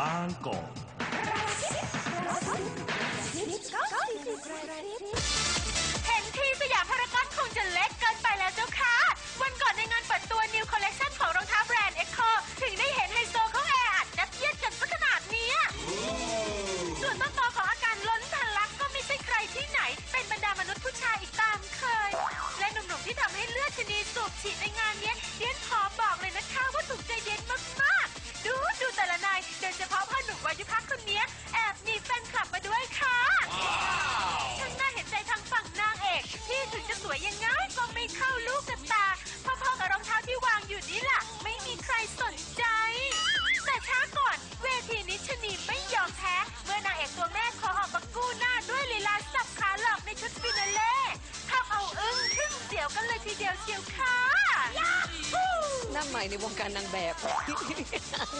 บาง น้าใหม่ในวงการนางแบบ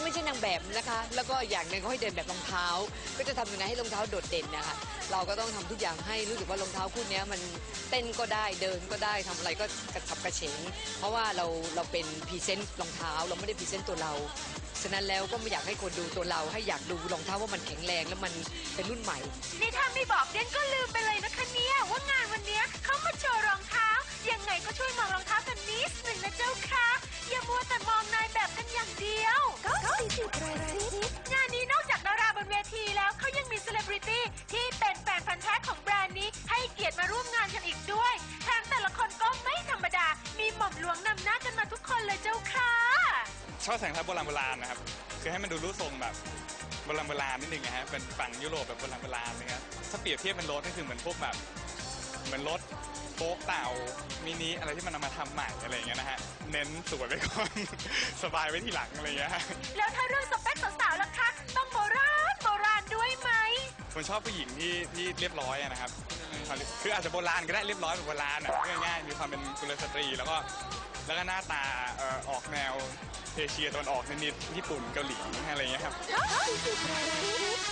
ไม่ใช่นางแบบนะคะ แล้วก็อย่างหนึ่งเขาให้เดินแบบรองเท้า ก็จะทำยังไงให้รองเท้าโดดเด่นนะคะ เราก็ต้องทำทุกอย่างให้รู้สึกว่ารองเท้าคู่นี้มันเต้นก็ได้เดินก็ได้ทำอะไรก็กระฉับกระเฉง เพราะว่าเราเราเป็นพรีเซนต์รองเท้า เราไม่ได้พรีเซนต์ตัวเราฉะนั้นแล้วก็ไม่อยากให้คนดูตัวเราให้อยากดูรองเท้าว่ามันแข็งแรงแล้วมันเป็นรุ่นใหม่ นี่ถ้าไม่บอกเดนก็ลืมไปเลยนะคะเนี่ยว่างานวันนี้เขามาโช อบแต่งทับโบราณโบราณนะครับคือให้มันดูรูปทรงแบบโบราณโบราณนิดนึงนะฮะเป็นฝั่งยุโรปแบบโบราณโบราณนะครับถ้าเปรียบเทียบเป็นรถก็คือเหมือนพวกแบบเหมือนรถโฟกเต่ามินิอะไรที่มันเอามาทำใหม่อะไรอย่างเงี้ยนะฮะเน้นสวยไว้ก่อน สบายไว้ทีหลังอะไรอย่างเงี้ยฮะแล้วถ้าเรื่องสเปคสาวๆล่ะคะต้องโบราณโบราณด้วยไหมผมชอบผู้หญิงที่ที่เรียบร้อยอะนะครับ คืออาจจะโบราณก็ได้เรียบร้อยแบบโบราณอะง่ายๆมีความเป็นกุลสตรีแล้วก็ แล้วก็หน้าตาเอ่อออกแนวเอเชียตะวันออกนิดๆญี่ปุ่นเกาหลีอะไรอย่างเงี้ยครับ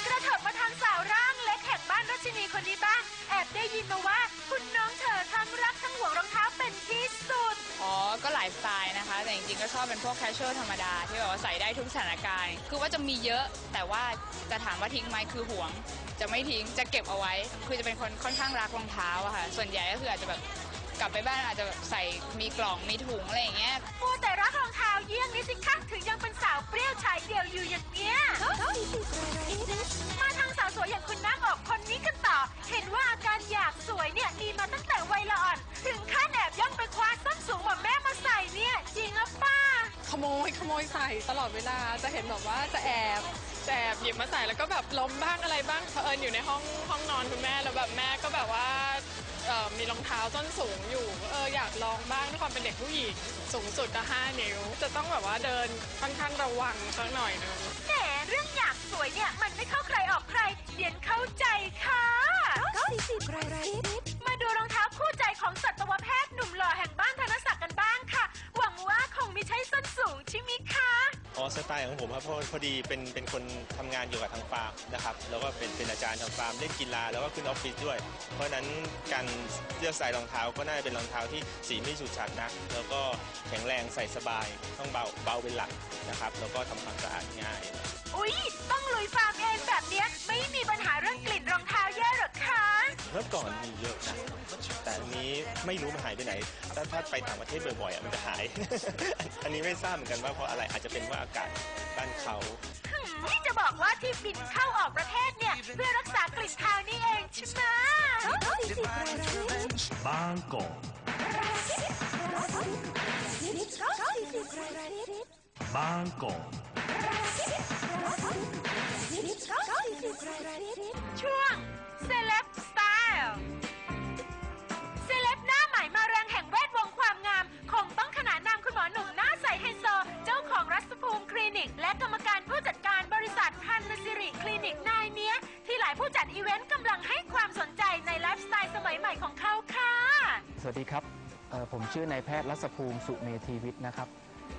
กระเถิบมาทางสาวร่างเล็กแห่งบ้านรัชนีคนนี้บ้างแอบได้ยินมาว่า คุณน้องเธอทั้งรักทั้งห่วงรองเท้าเป็นที่สุด อ๋อ ก็หลายสไตล์นะคะ แต่จริงๆ ก็ชอบเป็นพวกแคชชวลธรรมดา ที่แบบว่าใส่ได้ทุกสถานการณ์ คือว่าจะมีเยอะ แต่ว่าจะถามว่าทิ้งไหมคือห่วง จะไม่ทิ้ง จะเก็บเอาไว้ คือจะเป็นคนค่อนข้างรักรองเท้าอะค่ะ ส่วนใหญ่ก็คืออาจจะแบบ กลับไปบ้านอาจจะแบบใส่มีกล่องมีถุงอะไรอย่างเงี้ยมัวแต่รักรองเท้าเยี่ยงนี้สิคะถึงยังเป็นสาวเปรี้ยวชายเดียวอยู่อย่างเนี้ย มาทางสาวสวยอย่างคุณนักออกคนนี้กันต่อ เห็นว่าอาการอยากสวยเนี่ยมีมาตั้งแต่วัยละอ่อน ถึงขั้นแอบย่องไปคว้าส้นสูงแบบแม่มาใส่เนี่ย จริงหรือเป้าขโมยขโมยใส่ตลอดเวลาจะเห็นแบบว่าจะแอบจะแอบหยิบมาใส่แล้วก็แบบล้มบ้างอะไรบ้างเผอิญอยู่ในห้องห้องนอนคุณแม่แล้วแบบแม่ก็แบบว่า เอ่อมีรองเท้าส้นสูงอยู่เอออยากลองบ้างด้วยความเป็นเด็กผู้หญิงสูงสุดก็ 5 นิ้ว จะต้องแบบว่าเดินค่อนข้างระวังสักหน่อยนึง แหมเรื่องอยากสวยเนี่ย มันไม่เข้าใครออกใคร เดียนเข้าใจค่ะมาดูรองเท้าคู่ใจของสัตวแพทย์หนุ่มหล่อแห่งบ้านธนศักดิ์กันบ้างค่ะ หวังว่าคงไม่ใช่ส้นสูงใช่ไหมคะ อ๋อสไตล์ของผมครับเพราะพอดีเป็นเป็นคนทำงานอยู่กับทางฟาร์มนะครับแล้วก็เป็นเป็นอาจารย์ทางฟาร์มเล่นกีฬาแล้วก็ขึ้นออฟฟิศด้วย เพราะฉะนั้นการเลือกใส่รองเท้าก็น่าจะเป็นรองเท้าที่สีไม่ฉูดฉาดนัก แล้วก็แข็งแรงใส่สบายต้องเบาเบาเป็นหลักนะครับแล้วก็ทำความสะอาดง่าย อุ๊ย ต้องลุยฟาร์มเองแบบเนี้ยไม่มีปัญหาเรื่องกลิ่นรองเท้าแย่หรอกคะ เมื่อก่อนมีเยอะนะแต่อั นนี้ไม่รู้มันหายไปไหนถ้าถ้าไปต่างประเทศบ่อยๆอะมันจะหาย อันนี้ไม่ทราบเหมือนกันว่าเพราะอะไรอาจจะเป็นว่าอากาศบ้านเขาหืมนี่จะบอกว่าที่บินเข้าออกประเทศเนี่ย เพื่อรักษากลิ่นเท้านี่เองใช่ไหมบางกอกบางกอกช่วง Celeb Style ดีครับ ผมชื่อนายแพทย์รัศภูมิสุเมธีวิทย์นะครับ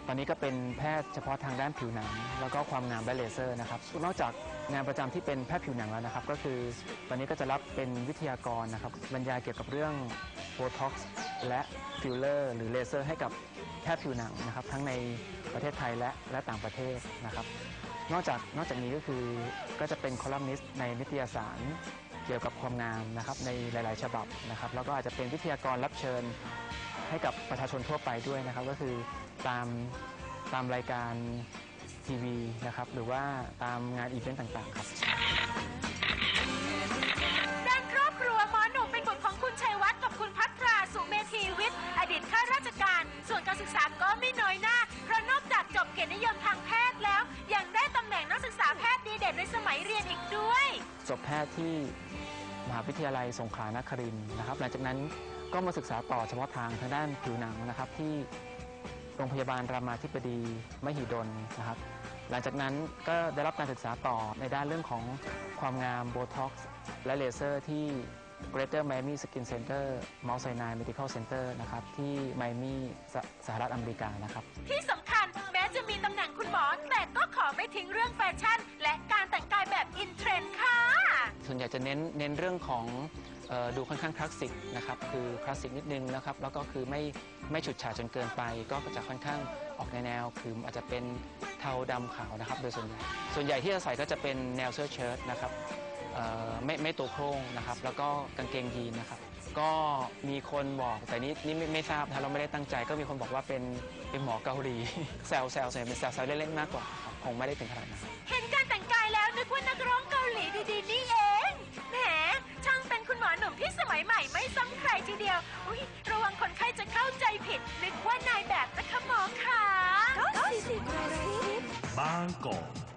ตอนนี้ก็เป็นแพทย์เฉพาะทางด้านผิวหนัง แล้วก็ความงามและเลเซอร์นะครับ นอกจากงานประจำที่เป็นแพทย์ผิวหนังแล้วนะครับ ก็คือตอนนี้ก็จะรับเป็นวิทยากรนะครับ บรรยายเกี่ยวกับเรื่องโบท็อกซ์และฟิลเลอร์หรือเลเซอร์ให้กับแพทย์ผิวหนังนะครับ ทั้งในประเทศไทยและและต่างประเทศนะครับ นอกจากนอกจากนี้ก็คือก็จะเป็นคอลัมนิสต์ในนิตยสาร เกี่ยวกับความงามนะครับในหลาย ๆ ฉบับนะครับแล้วก็อาจจะเป็นวิทยากรรับเชิญให้กับประชาชนทั่วไปด้วยนะครับ ก็คือตามตามรายการทีวีนะครับหรือว่าตามงานอีเวนต์ต่าง ๆ ครับ ด้านครอบครัวหมอหนุ่มเป็นบุตรของคุณชัยวัฒน์กับคุณพัทราสุเมธีวิทย์อดีตข้าราชการ ส่วนการศึกษาก็ไม่น้อยหน้า เพราะนอกจากจบเกียรตินิยมทางแพทย์แล้ว ยังได้ตำแหน่งนักศึกษาแพทย์ดีเด่นในสมัยเรียนอีกด้วย จบแพทย์ที่ มหาวิทยาลัยสงขลานครินทร์นะครับ หลังจากนั้นก็มาศึกษาต่อเฉพาะทางทางด้านผิวหนังนะครับ ที่โรงพยาบาลรามาธิบดีมหิดลนะครับ หลังจากนั้นก็ได้รับการศึกษาต่อในด้านเรื่องของความงามโบท็อกซ์และเลเซอร์ที่ Greater Miami Skin Center Mount Sinai Medical Center นะครับที่ไมอามี่สสหรัฐอเมริกานะครับ ที่สำคัญแม้จะมีตำแหน่งคุณหมอ แต่ก็ขอไม่ทิ้งเรื่องแฟชั่น ส่วนใหญ่จะเน้นเน้นเรื่องของออดูค่อนข้างคลาสสิกนะครับคือคลาสสิกนิดนึงนะครับแล้วก็คือไม่ไม่ฉุดฉาจนเกินไป ก็จะค่อนข้างออกในแนวคืออาจจะเป็นเทาดำขาวนะครับ โดยส่วนใหญ่ส่วนใหญ่ที่จะใส่ก็จะเป็นแนวเสื้อเชิ้ตนะครับไม่ไม่ตัวโครงนะครับ แล้วก็กางเกงยีนนะครับ ก็มีคนบอกแต่นี่นี่ไม่ไม่ทราบนะเราไม่ได้ตั้งใจก็มีคนบอกว่าเป็นเป็นหมอเกาหลีแซวแซวแซวเป็นแซวแซวเล่นๆมากกว่าครับคงไม่ได้ถึงขนาดนั้น ยใหม่ไม่ซ้ำใครทีเดียว อุ้ยระวังคนไข้จะเข้าใจผิด นึกว่านายแบบนะคะหมอขา บางกอก